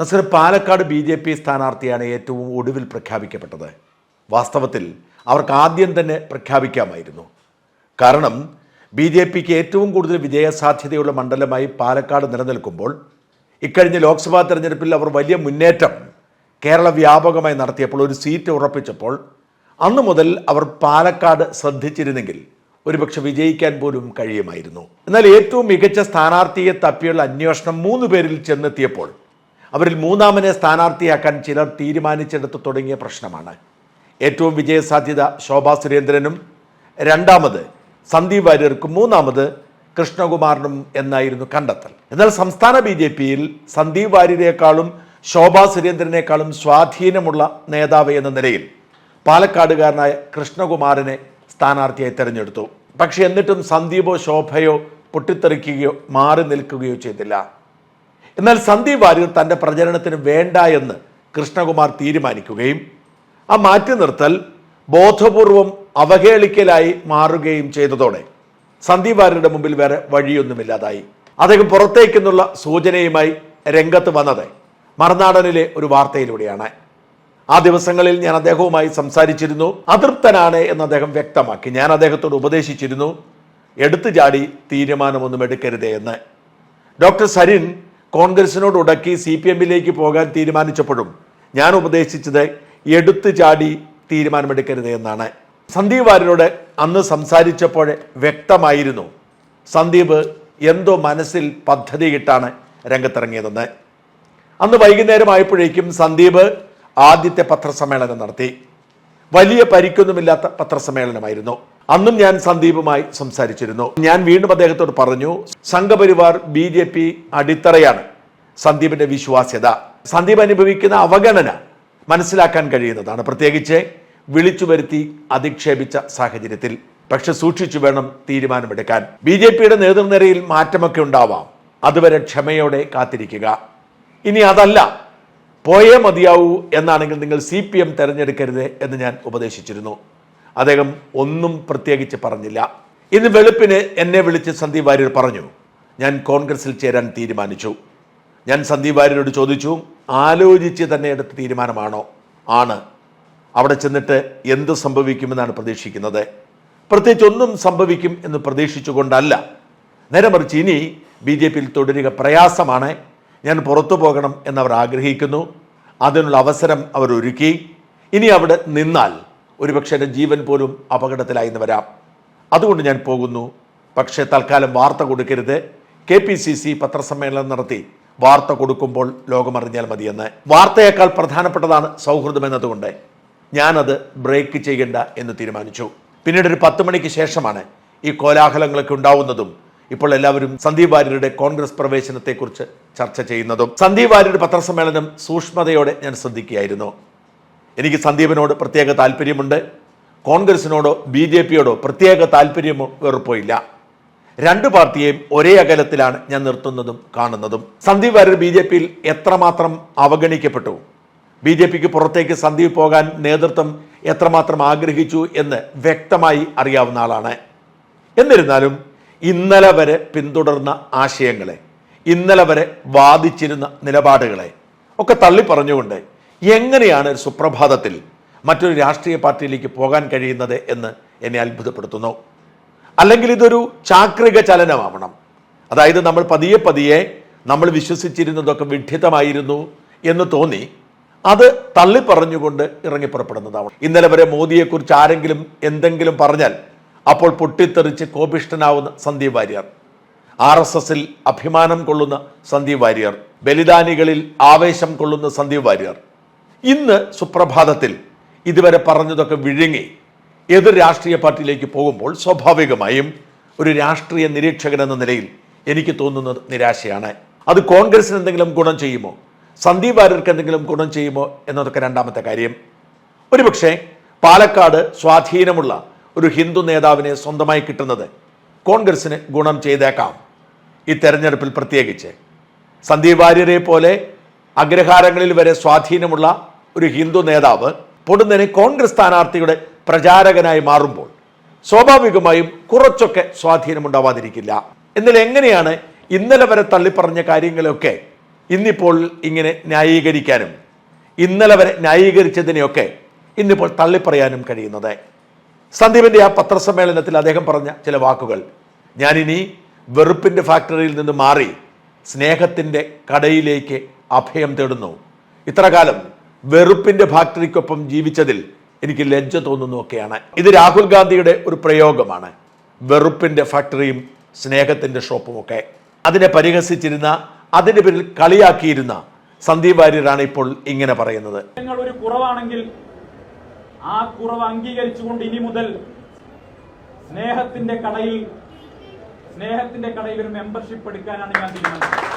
Nazeer Palakkad B J P സ്ഥാനാർത്ഥിയാണ് ഏറ്റവും ഒടുവിൽ പ്രഖ്യാപിക്കപ്പെട്ടത്. വാസ്തവത്തിൽ അവർക്ക് ആദ്യം തന്നെ പ്രഖ്യാപിക്കാമായിരുന്നു. കാരണം ബി ജെ പിക്ക് ഏറ്റവും കൂടുതൽ വിജയസാധ്യതയുള്ള മണ്ഡലമായി പാലക്കാട് നിലനിൽക്കുമ്പോൾ ഇക്കഴിഞ്ഞ ലോക്സഭാ തെരഞ്ഞെടുപ്പിൽ അവർ വലിയ മുന്നേറ്റം കേരള വ്യാപകമായി നടത്തിയപ്പോൾ ഒരു സീറ്റ് ഉറപ്പിച്ചപ്പോൾ അന്നു മുതൽ അവർ പാലക്കാട് ശ്രദ്ധിച്ചിരുന്നെങ്കിൽ ഒരുപക്ഷെ വിജയിക്കാൻ പോലും കഴിയുമായിരുന്നു. എന്നാൽ ഏറ്റവും മികച്ച സ്ഥാനാർത്ഥിയെ തപ്പിയുള്ള അന്വേഷണം മൂന്ന് പേരിൽ ചെന്നെത്തിയപ്പോൾ അവരിൽ മൂന്നാമനെ സ്ഥാനാർത്ഥിയാക്കാൻ ചിലർ തീരുമാനിച്ചെടുത്ത് തുടങ്ങിയ പ്രശ്നമാണ്. ഏറ്റവും വിജയസാധ്യത ശോഭാ സുരേന്ദ്രനും രണ്ടാമത് സന്ദീപ് വാര്യർക്കും മൂന്നാമത് കൃഷ്ണകുമാറിനും എന്നായിരുന്നു കണ്ടെത്തൽ. എന്നാൽ സംസ്ഥാന ബി ജെ പിയിൽ സന്ദീപ് വാര്യരെക്കാളും ശോഭാ സുരേന്ദ്രനേക്കാളും സ്വാധീനമുള്ള നേതാവ് എന്ന നിലയിൽ പാലക്കാടുകാരനായ കൃഷ്ണകുമാറിനെ സ്ഥാനാർത്ഥിയായി തെരഞ്ഞെടുത്തു. പക്ഷെ എന്നിട്ടും സന്ദീപോ ശോഭയോ പൊട്ടിത്തെറിക്കുകയോ മാറി നിൽക്കുകയോ ചെയ്തില്ല. എന്നാൽ സന്ദീപ് വാര്യർ തന്റെ പ്രചരണത്തിന് വേണ്ട എന്ന് കൃഷ്ണകുമാർ തീരുമാനിക്കുകയും ആ മാറ്റി നിർത്തൽ ബോധപൂർവം അവഹേളിക്കലായി മാറുകയും ചെയ്തതോടെ സന്ദീപ് വാര്യരുടെ മുമ്പിൽ വേറെ വഴിയൊന്നുമില്ലാതായി. അദ്ദേഹം പുറത്തേക്കെന്നുള്ള സൂചനയുമായി രംഗത്ത് വന്നത് മറുനാടനിലെ ഒരു വാർത്തയിലൂടെയാണ്. ആ ദിവസങ്ങളിൽ ഞാൻ അദ്ദേഹവുമായി സംസാരിച്ചിരുന്നു. അതൃപ്തനാണ് എന്ന് അദ്ദേഹം വ്യക്തമാക്കി. ഞാൻ അദ്ദേഹത്തോട് ഉപദേശിച്ചിരുന്നു. എടുത്തു ചാടി തീരുമാനമൊന്നും എടുക്കരുതേ എന്ന്. ഡോക്ടർ സരിൻ കോൺഗ്രസിനോട് ഉടക്കി സി പി എമ്മിലേക്ക് പോകാൻ തീരുമാനിച്ചപ്പോഴും ഞാൻ ഉപദേശിച്ചത് എടുത്തു ചാടി തീരുമാനമെടുക്കരുത് എന്നാണ്. സന്ദീപ് വാര്യരോട് അന്ന് സംസാരിച്ചപ്പോൾ വ്യക്തമായിരുന്നു സന്ദീപ് എന്തോ മനസ്സിൽ പദ്ധതിയിട്ടാണ് രംഗത്തിറങ്ങിയതെന്ന്. അന്ന് വൈകുന്നേരമായപ്പോഴേക്കും സന്ദീപ് ആദ്യത്തെ പത്രസമ്മേളനം നടത്തി. വലിയ പരിക്കൊന്നുമില്ലാത്ത പത്രസമ്മേളനമായിരുന്നു. അന്നും ഞാൻ സന്ദീപുമായി സംസാരിച്ചിരുന്നു. ഞാൻ വീണ്ടും അദ്ദേഹത്തോട് പറഞ്ഞു സംഘപരിവാർ ബി ജെ പി അടിത്തറയാണ്. സന്ദീപിന്റെ വിശ്വാസ്യത. സന്ദീപ് അനുഭവിക്കുന്ന അവഗണന മനസ്സിലാക്കാൻ കഴിയുന്നതാണ്. പ്രത്യേകിച്ച് വിളിച്ചു വരുത്തി അധിക്ഷേപിച്ച സാഹചര്യത്തിൽ. പക്ഷെ സൂക്ഷിച്ചു വേണം തീരുമാനമെടുക്കാൻ. ബി ജെ പിയുടെ നേതൃനിരയിൽ മാറ്റമൊക്കെ ഉണ്ടാവാം. അതുവരെ ക്ഷമയോടെ കാത്തിരിക്കുക. ഇനി അതല്ല. പോയേ മതിയാവൂ എന്നാണെങ്കിൽ നിങ്ങൾ സി പി എം തെരഞ്ഞെടുക്കരുത് എന്ന് ഞാൻ ഉപദേശിച്ചിരുന്നു. അദ്ദേഹം ഒന്നും പ്രത്യേകിച്ച് പറഞ്ഞില്ല. ഇന്ന് വെളുപ്പിന് എന്നെ വിളിച്ച് സന്ദീപ് വാര്യർ പറഞ്ഞു. ഞാൻ കോൺഗ്രസിൽ ചേരാൻ തീരുമാനിച്ചു. ഞാൻ സന്ദീപ് വാര്യരോട് ചോദിച്ചു ആലോചിച്ച് തന്നെ എടുത്ത തീരുമാനമാണോ? ആണ്. അവിടെ ചെന്നിട്ട് എന്ത് സംഭവിക്കുമെന്നാണ് പ്രതീക്ഷിക്കുന്നത്. പ്രത്യേകിച്ച് ഒന്നും സംഭവിക്കും എന്ന് പ്രതീക്ഷിച്ചുകൊണ്ടല്ല. നേരെ മറിച്ച് ഇനി ബി ജെ പിയിൽ തുടരുക പ്രയാസമാണ്. ഞാൻ പുറത്തു പോകണം എന്നവർ ആഗ്രഹിക്കുന്നു. അതിനുള്ള അവസരം അവർ ഒരുക്കി ഇനി അവിടെ നിന്നാൽ ഒരുപക്ഷെ എന്റെ ജീവൻ പോലും അപകടത്തിലായിന്ന് വരാം. അതുകൊണ്ട് ഞാൻ പോകുന്നു. പക്ഷേ തൽക്കാലം വാർത്ത കൊടുക്കരുത്. കെ പി സി സി പത്രസമ്മേളനം നടത്തി വാർത്ത കൊടുക്കുമ്പോൾ ലോകമറിഞ്ഞാൽ മതിയെന്ന്. വാർത്തയേക്കാൾ പ്രധാനപ്പെട്ടതാണ് സൗഹൃദം എന്നതുകൊണ്ട് ഞാനത് ബ്രേക്ക് ചെയ്യണ്ട എന്ന് തീരുമാനിച്ചു. പിന്നീട് ഒരു പത്ത് മണിക്ക് ശേഷമാണ് ഈ കോലാഹലങ്ങളൊക്കെ ഉണ്ടാവുന്നതും ഇപ്പോൾ എല്ലാവരും സന്ദീപ് വാര്യരുടെ കോൺഗ്രസ് പ്രവേശനത്തെക്കുറിച്ച് ചർച്ച ചെയ്യുന്നതും. സന്ദീപ് വാര്യരുടെ പത്രസമ്മേളനം സൂക്ഷ്മതയോടെ ഞാൻ ശ്രദ്ധിക്കുകയായിരുന്നു. എനിക്ക് സന്ദീപിനോട് പ്രത്യേക താല്പര്യമുണ്ട്. കോൺഗ്രസിനോടോ ബി ജെ പിയോടോ പ്രത്യേക താല്പര്യമോ വെറുപ്പോ ഇല്ല രണ്ട് പാർട്ടിയെയും ഒരേ അകലത്തിലാണ് ഞാൻ നിർത്തുന്നതും കാണുന്നതും. സന്ദീപ് വാര്യർ ബി ജെ പിയിൽ എത്രമാത്രം അവഗണിക്കപ്പെട്ടു? ബി ജെ പിക്ക് പുറത്തേക്ക് സന്ദീപ് പോകാൻ നേതൃത്വം എത്രമാത്രം ആഗ്രഹിച്ചു എന്ന് വ്യക്തമായി അറിയാവുന്ന ആളാണ്. എന്നിരുന്നാലും ഇന്നലെ വരെ പിന്തുടർന്ന ആശയങ്ങളെ ഇന്നലെ വരെ വാദിച്ചിരുന്ന നിലപാടുകളെ ഒക്കെ തള്ളി പറഞ്ഞുകൊണ്ട് എങ്ങനെയാണ് ഒരു സുപ്രഭാതത്തിൽ മറ്റൊരു രാഷ്ട്രീയ പാർട്ടിയിലേക്ക് പോകാൻ കഴിയുന്നത് എന്ന് എന്നെ അത്ഭുതപ്പെടുത്തുന്നു. അല്ലെങ്കിൽ ഇതൊരു ചാക്രിക ചലനമാവണം. അതായത് നമ്മൾ പതിയെ പതിയെ നമ്മൾ വിശ്വസിച്ചിരുന്നതൊക്കെ വിഡ്ഢിതമായിരുന്നു എന്ന് തോന്നി അത് തള്ളിപ്പറഞ്ഞുകൊണ്ട് ഇറങ്ങി ഇന്നലെ വരെ മോദിയെക്കുറിച്ച് ആരെങ്കിലും എന്തെങ്കിലും പറഞ്ഞാൽ അപ്പോൾ പൊട്ടിത്തെറിച്ച് കോപിഷ്ടനാവുന്ന സന്ദീപ് വാര്യർ ആർ എസ് എസിൽ അഭിമാനം കൊള്ളുന്ന സന്ദീപ് വാര്യർ ബലിദാനികളിൽ ആവേശം കൊള്ളുന്ന സന്ദീപ് വാര്യർ ഇന്ന് സുപ്രഭാതത്തിൽ ഇതുവരെ പറഞ്ഞതൊക്കെ വിഴുങ്ങി എതിർ രാഷ്ട്രീയ പാർട്ടിയിലേക്ക് പോകുമ്പോൾ സ്വാഭാവികമായും ഒരു രാഷ്ട്രീയ നിരീക്ഷകൻ എന്ന നിലയിൽ എനിക്ക് തോന്നുന്നത് നിരാശയാണ്. അത് കോൺഗ്രസിന് എന്തെങ്കിലും ഗുണം ചെയ്യുമോ? സന്ദീപ് വാര്യർക്ക് എന്തെങ്കിലും ഗുണം ചെയ്യുമോ? എന്നതൊക്കെ രണ്ടാമത്തെ കാര്യം. ഒരുപക്ഷെ പാലക്കാട് സ്വാധീനമുള്ള ഒരു ഹിന്ദു നേതാവിനെ സ്വന്തമായി കിട്ടുന്നത് കോൺഗ്രസിന് ഗുണം ചെയ്തേക്കാം ഈ തെരഞ്ഞെടുപ്പിൽ പ്രത്യേകിച്ച്. സന്ദീപ് വാര്യരെ പോലെ അഗ്രഹാരങ്ങളിൽ വരെ സ്വാധീനമുള്ള ഒരു ഹിന്ദു നേതാവ് പൊടുന്നനെ കോൺഗ്രസ് സ്ഥാനാർത്ഥിയുടെ പ്രചാരകനായി മാറുമ്പോൾ സ്വാഭാവികമായും കുറച്ചൊക്കെ സ്വാധീനമുണ്ടാവാതിരിക്കില്ല. എന്നാൽ എങ്ങനെയാണ് ഇന്നലെ വരെ തള്ളിപ്പറഞ്ഞ കാര്യങ്ങളൊക്കെ ഇന്നിപ്പോൾ ഇങ്ങനെ ന്യായീകരിക്കാനും ഇന്നലെ വരെ ന്യായീകരിച്ചതിനെയൊക്കെ ഇന്നിപ്പോൾ തള്ളിപ്പറയാനും കഴിയുന്നത്? സന്ദീപിന്റെ ആ പത്രസമ്മേളനത്തിൽ അദ്ദേഹം പറഞ്ഞ ചില വാക്കുകൾ ഞാനിനി വെറുപ്പിന്റെ ഫാക്ടറിയിൽ നിന്ന് മാറി സ്നേഹത്തിന്റെ കടയിലേക്ക് അഭയം തേടുന്നു. ഇത്രകാലം വെറുപ്പിന്റെ ഫാക്ടറിക്കൊപ്പം ജീവിച്ചതിൽ എനിക്ക് ലജ്ജ തോന്നുന്നു ഒക്കെയാണ് ഇത് രാഹുൽ ഗാന്ധിയുടെ ഒരു പ്രയോഗമാണ്. വെറുപ്പിന്റെ ഫാക്ടറിയും സ്നേഹത്തിന്റെ ഷോപ്പും ഒക്കെ അതിനെ പരിഹസിച്ചിരുന്ന അതിന്റെ പേരിൽ കളിയാക്കിയിരുന്ന സന്ദീപ് വാര്യരാണ് ഇപ്പോൾ ഇങ്ങനെ പറയുന്നത്. നിങ്ങൾ ഒരു കുറവാണെങ്കിൽ ആ കുറവ് അംഗീകരിച്ചുകൊണ്ട് ഇനി മുതൽ സ്നേഹത്തിന്റെ കടയിൽ സ്നേഹത്തിന്റെ കടയിൽ ഒരു മെമ്പർഷിപ്പ് എടുക്കാനാണ് ഞാൻ തീരുമാനിച്ചത്.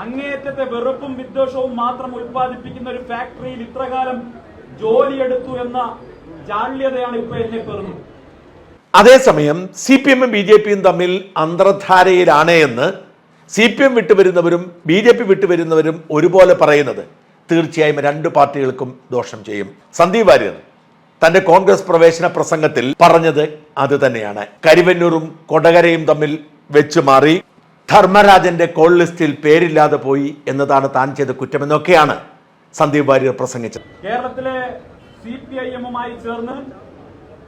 അങ്ങേയറ്റത്തെ വെറുപ്പും വിദ്വേഷവും മാത്രം ഉൽപ്പാദിപ്പിക്കുന്ന ഒരു ഫാക്ടറിയിൽ ഇത്രകാലം ജോലിയെടുത്തു എന്ന ജാള്യതയാണ് ഇപ്പൊ എന്നെ പെറുന്നത്. അതേസമയം സി പി എമ്മും ബി ജെ പിയും തമ്മിൽ അന്തർധാരയിലാണ് എന്ന് സി പി എം വിട്ടുവരുന്നവരും ബി ജെ പി വിട്ടുവരുന്നവരും ഒരുപോലെ പറയുന്നത് തീർച്ചയായും രണ്ട് പാർട്ടികൾക്കും ദോഷം ചെയ്യും. സന്ദീപ് വാര്യർ തന്റെ കോൺഗ്രസ് പ്രവേശന പ്രസംഗത്തിൽ പറഞ്ഞത് അത് തന്നെയാണ്. കരിവന്നൂരും കൊടകരയും തമ്മിൽ വെച്ചു മാറി ധർമ്മരാജന്റെ കോൾ ലിസ്റ്റിൽ പേരില്ലാതെ പോയി എന്നതാണ് താൻ ചെയ്ത കുറ്റമെന്നൊക്കെയാണ് സന്ദീപ് വാര്യർ പ്രസംഗിച്ചത്. കേരളത്തിലെ സി പി ഐ എമ്മുമായി ചേർന്ന്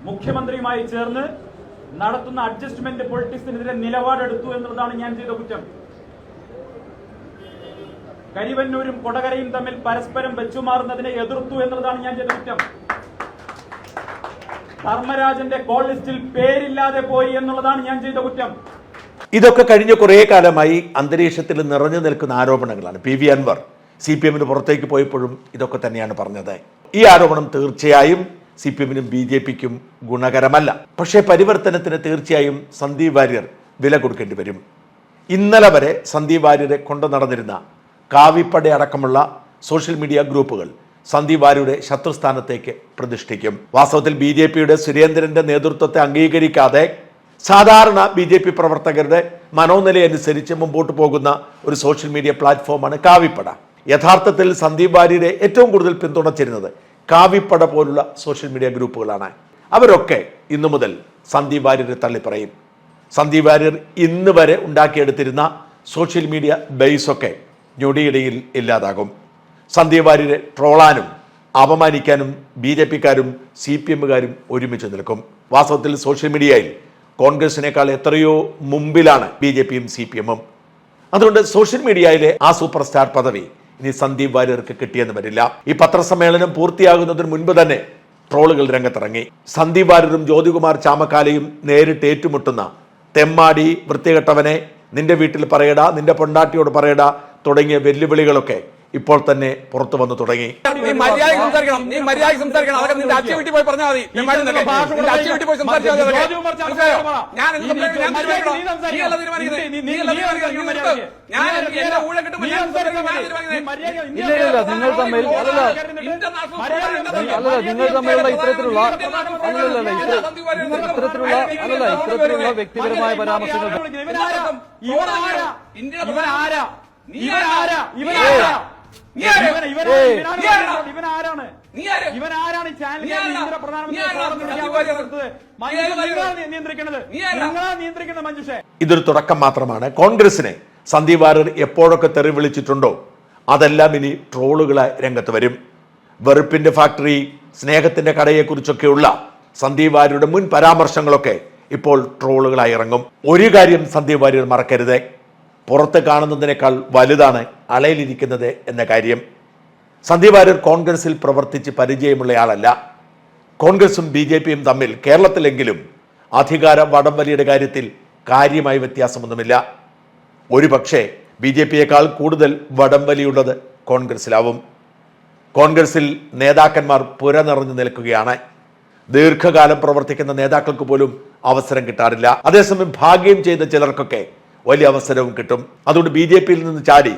മുഖ്യമന്ത്രിയുമായി ചേർന്ന് നടത്തുന്ന അഡ്ജസ്റ്റ്മെന്റ് പൊളിറ്റിക്സിനെതിരെ നിലപാടെടുത്തു എന്നുള്ളതാണ് ഞാൻ ചെയ്ത കുറ്റം. കരിവന്നൂരും കൊടകരയും തമ്മിൽ പരസ്പരം വെച്ചുമാറുന്നതിനെ എതിർത്തു എന്നുള്ളതാണ് ഞാൻ ചെയ്ത കുറ്റം. ധർമ്മരാജന്റെ കോൾ ലിസ്റ്റിൽ പേരില്ലാതെ പോയി എന്നുള്ളതാണ് ഞാൻ ചെയ്ത കുറ്റം. ഇതൊക്കെ കഴിഞ്ഞ കുറേ കാലമായി അന്തരീക്ഷത്തിൽ നിറഞ്ഞു നിൽക്കുന്ന ആരോപണങ്ങളാണ്. P V Anwar C P എമ്മിന് പുറത്തേക്ക് പോയപ്പോഴും ഇതൊക്കെ തന്നെയാണ് പറഞ്ഞത്. ഈ ആരോപണം തീർച്ചയായും സി പി എമ്മിനും ബി ജെ പിക്കും ഗുണകരമല്ല. പക്ഷേ പരിവർത്തനത്തിന് തീർച്ചയായും സന്ദീപ് വാര്യർ വില കൊടുക്കേണ്ടി വരും. ഇന്നലെ വരെ സന്ദീപ് വാര്യരെ കൊണ്ടു നടന്നിരുന്ന കാവിപ്പട അടക്കമുള്ള സോഷ്യൽ മീഡിയ ഗ്രൂപ്പുകൾ സന്ദീപ് വാര്യരുടെ ശത്രുസ്ഥാനത്തേക്ക് പ്രതിഷ്ഠിക്കും. വാസ്തവത്തിൽ ബി ജെ പിയുടെ സുരേന്ദ്രന്റെ നേതൃത്വത്തെ അംഗീകരിക്കാതെ സാധാരണ ബി ജെ പി പ്രവർത്തകരുടെ മനോനിലയനുസരിച്ച് മുമ്പോട്ട് പോകുന്ന ഒരു സോഷ്യൽ മീഡിയ പ്ലാറ്റ്ഫോമാണ് കാവിപ്പട. യഥാർത്ഥത്തിൽ സന്ദീപ് വാര്യരെ ഏറ്റവും കൂടുതൽ പിന്തുണച്ചിരുന്നത് കാവിപ്പട പോലുള്ള സോഷ്യൽ മീഡിയ ഗ്രൂപ്പുകളാണ്. അവരൊക്കെ ഇന്നു മുതൽ സന്ദീപ് വാര്യരെ തള്ളിപ്പറയും. സന്ദീപ് വാര്യർ ഇന്ന് വരെ ഉണ്ടാക്കിയെടുത്തിരുന്ന സോഷ്യൽ മീഡിയ ബേസൊക്കെ ഞൊടിയിടയിൽ ഇല്ലാതാകും. സന്ദീപ് വാര്യരെ ട്രോളാനും അപമാനിക്കാനും ബി ജെ പിക്കാരും സി പി എമ്മുകാരും ഒരുമിച്ച് നിൽക്കും. വാസ്തവത്തിൽ സോഷ്യൽ മീഡിയയിൽ കോൺഗ്രസിനേക്കാൾ എത്രയോ മുമ്പിലാണ് ബി ജെ പിയും സി പി എമ്മും. അതുകൊണ്ട് സോഷ്യൽ മീഡിയയിലെ ആ സൂപ്പർ സ്റ്റാർ പദവി ഇനി സന്ദീപ് വാര്യർക്ക് കിട്ടിയെന്ന് വരില്ല. ഈ പത്രസമ്മേളനം പൂർത്തിയാകുന്നതിന് മുൻപ് തന്നെ ട്രോളുകൾ രംഗത്തിറങ്ങി. സന്ദീപ് വാര്യരും ജ്യോതികുമാർ ചാമക്കാലയും നേരിട്ട് ഏറ്റുമുട്ടുന്ന തെമ്മാടി വൃത്തികെട്ടവനെ നിന്റെ വീട്ടിൽ പറയടാ നിന്റെ പൊണ്ടാട്ടിയോട് പറയടാ തുടങ്ങിയ വെല്ലുവിളികളൊക്കെ ഇപ്പോൾ തന്നെ പുറത്തു വന്നു തുടങ്ങി. ഇല്ല, ഇല്ല, നിങ്ങൾ തമ്മിൽ. അല്ലല്ല. നിങ്ങൾ തമ്മിലുള്ള ഇത്തരത്തിലുള്ള അല്ലല്ല ഇത്തരത്തിലുള്ള അല്ലല്ല ഇത്തരത്തിലുള്ള വ്യക്തിപരമായ പരാമർശങ്ങൾ ഇവരാരാ ഇവരാരാ ഇവരാരാ ഇവൻ- ആരാണ് ഏയ്. ഇവനാണ് നീ ആരാ? ഇവനാരാണ് നീ ആരാ? ഇവനാരാണ് ഈ ചാനൽ നീ ആരാ? ഇന്ത്യ പ്രധാനമന്ത്രി ആരാ? സ്വാഗതം ചെയ്യാൻ നീ ആരാ? കൊടുത്തത്? നീ മഞ്ജുഷ, ആരാ? നിങ്ങളാണ് നിയന്ത്രിക്കുന്നത് നിയന്ത്രിക്കുന്നത് മഞ്ജുഷേ ഇതൊരു തുടക്കം മാത്രമാണ് കോൺഗ്രസിനെ സന്ദീപ് വാര്യർ എപ്പോഴൊക്കെ തെറി വിളിച്ചിട്ടുണ്ടോ അതെല്ലാം ഇനി ട്രോളുകളായി രംഗത്ത് വരും വെറുപ്പിന്റെ ഫാക്ടറി സ്നേഹത്തിന്റെ കടയെക്കുറിച്ചൊക്കെയുള്ള സന്ദീപ് വാര്യരുടെ മുൻ പരാമർശങ്ങളൊക്കെ ഇപ്പോൾ ട്രോളുകളായി ഇറങ്ങും ഒരു കാര്യം സന്ദീപ് വാര്യർ മറക്കരുത് പുറത്ത് കാണുന്നതിനേക്കാൾ വലുതാണ് അളയിലിരിക്കുന്നത് എന്ന കാര്യം. സന്ദീപ് കോൺഗ്രസിൽ പ്രവർത്തിച്ച് പരിചയമുള്ളയാളല്ല കോൺഗ്രസും ബി ജെ പിയും തമ്മിൽ കേരളത്തിലെങ്കിലും അധികാര വടംവലിയുടെ കാര്യത്തിൽ കാര്യമായ വ്യത്യാസമൊന്നുമില്ല. ഒരു പക്ഷേ ബി ജെ പിയേക്കാൾ കൂടുതൽ വടംവലിയുള്ളത് കോൺഗ്രസിലാവും. കോൺഗ്രസിൽ നേതാക്കന്മാർ പുര നിറഞ്ഞു നിൽക്കുകയാണ്. ദീർഘകാലം പ്രവർത്തിക്കുന്ന നേതാക്കൾക്ക് പോലും അവസരം കിട്ടാറില്ല. അതേസമയം ഭാഗ്യം ചെയ്ത ചിലർക്കൊക്കെ വലിയ അവസരവും കിട്ടും. അതുകൊണ്ട് ബി ജെ പിയിൽ നിന്ന് ചാടി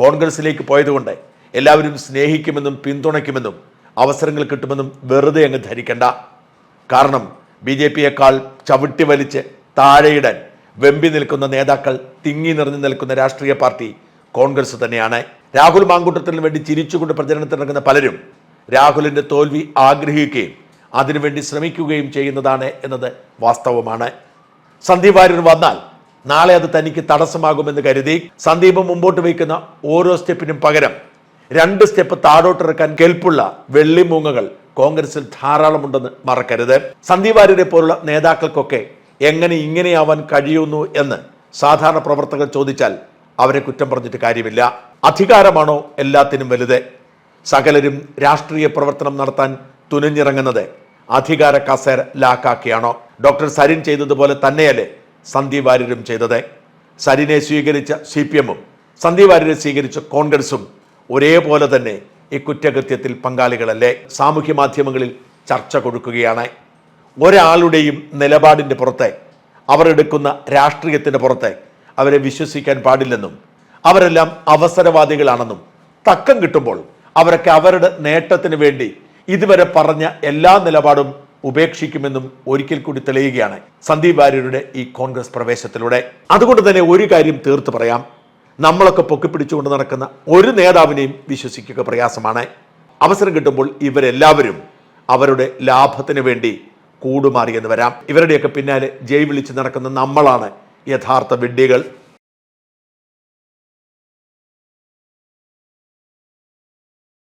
കോൺഗ്രസിലേക്ക് പോയതുകൊണ്ട് എല്ലാവരും സ്നേഹിക്കുമെന്നും പിന്തുണയ്ക്കുമെന്നും അവസരങ്ങൾ കിട്ടുമെന്നും വെറുതെ അങ്ങ് ധരിക്കണ്ട. കാരണം ബി ജെ പിയേക്കാൾ ചവിട്ടി വലിച്ച് താഴെയിടാൻ വെമ്പി നിൽക്കുന്ന നേതാക്കൾ തിങ്ങി നിറഞ്ഞു നിൽക്കുന്ന രാഷ്ട്രീയ പാർട്ടി കോൺഗ്രസ് തന്നെയാണ്. രാഹുൽ മാങ്കൂട്ടത്തിന് വേണ്ടി ചിരിച്ചുകൊണ്ട് പ്രചരണത്തിനിറങ്ങുന്ന പലരും രാഹുലിന്റെ തോൽവി ആഗ്രഹിക്കുകയും അതിനുവേണ്ടി ശ്രമിക്കുകയും ചെയ്യുന്നതാണ് എന്നത് വാസ്തവമാണ്. സന്ദീപ് വാര്യർ വന്നാൽ നാളെ അത് തനിക്ക് തടസ്സമാകുമെന്ന് കരുതി സന്ദീപ് മുമ്പോട്ട് വയ്ക്കുന്ന ഓരോ സ്റ്റെപ്പിനും പകരം രണ്ട് സ്റ്റെപ്പ് താഴോട്ടിറക്കാൻ കെൽപ്പുള്ള വെള്ളിമൂങ്ങകൾ കോൺഗ്രസിൽ ധാരാളമുണ്ടെന്ന് മറക്കരുത്. സന്ദീപ് വാര്യരെ പോലുള്ള നേതാക്കൾക്കൊക്കെ എങ്ങനെ ഇങ്ങനെയാവാൻ കഴിയുന്നു എന്ന് സാധാരണ പ്രവർത്തകർ ചോദിച്ചാൽ അവരെ കുറ്റം പറഞ്ഞിട്ട് കാര്യമില്ല. അധികാരമാണോ എല്ലാത്തിനും വലുത്? സകലരും രാഷ്ട്രീയ പ്രവർത്തനം നടത്താൻ തുനിഞ്ഞിറങ്ങുന്നത് അധികാര കസേര ലാക്കാക്കിയാണോ? ഡോക്ടർ സരിൻ ചെയ്തതുപോലെ തന്നെയല്ലേ സന്ദീപ് വാര്യരും ചെയ്തത്. സരിനെ സ്വീകരിച്ച സി പി എമ്മും സന്ദീപ് വാര്യരെ സ്വീകരിച്ച കോൺഗ്രസും ഒരേപോലെ തന്നെ ഈ കുറ്റകൃത്യത്തിൽ പങ്കാളികളല്ലേ? സാമൂഹ്യ മാധ്യമങ്ങളിൽ ചർച്ച കൊടുക്കുകയാണ്. ഒരാളുടെയും നിലപാടിന്റെ പുറത്തെ അവരെടുക്കുന്ന രാഷ്ട്രീയത്തിന്റെ പുറത്തെ അവരെ വിശ്വസിക്കാൻ പാടില്ലെന്നും അവരെല്ലാം അവസരവാദികളാണെന്നും തക്കം കിട്ടുമ്പോൾ അവരൊക്കെ അവരുടെ നേട്ടത്തിന് വേണ്ടി ഇതുവരെ പറഞ്ഞ എല്ലാ നിലപാടും ഉപേക്ഷിക്കുമെന്നും ഒരിക്കൽ കൂടി തെളിയുകയാണ് സന്ദീപ് വാര്യരുടെ ഈ കോൺഗ്രസ് പ്രവേശത്തിലൂടെ. അതുകൊണ്ട് തന്നെ ഒരു കാര്യം തീർത്തു പറയാം. നമ്മളൊക്കെ പൊക്കിപ്പിടിച്ചുകൊണ്ട് നടക്കുന്ന ഒരു നേതാവിനെയും വിശ്വസിക്കുക പ്രയാസമാണ്. അവസരം കിട്ടുമ്പോൾ ഇവരെല്ലാവരും അവരുടെ ലാഭത്തിന് വേണ്ടി കൂടുമാറിയെന്ന് വരാം. ഇവരുടെയൊക്കെ പിന്നാലെ ജയ് വിളിച്ച് നടക്കുന്ന നമ്മളാണ് യഥാർത്ഥ വിഡ്ഢികൾ.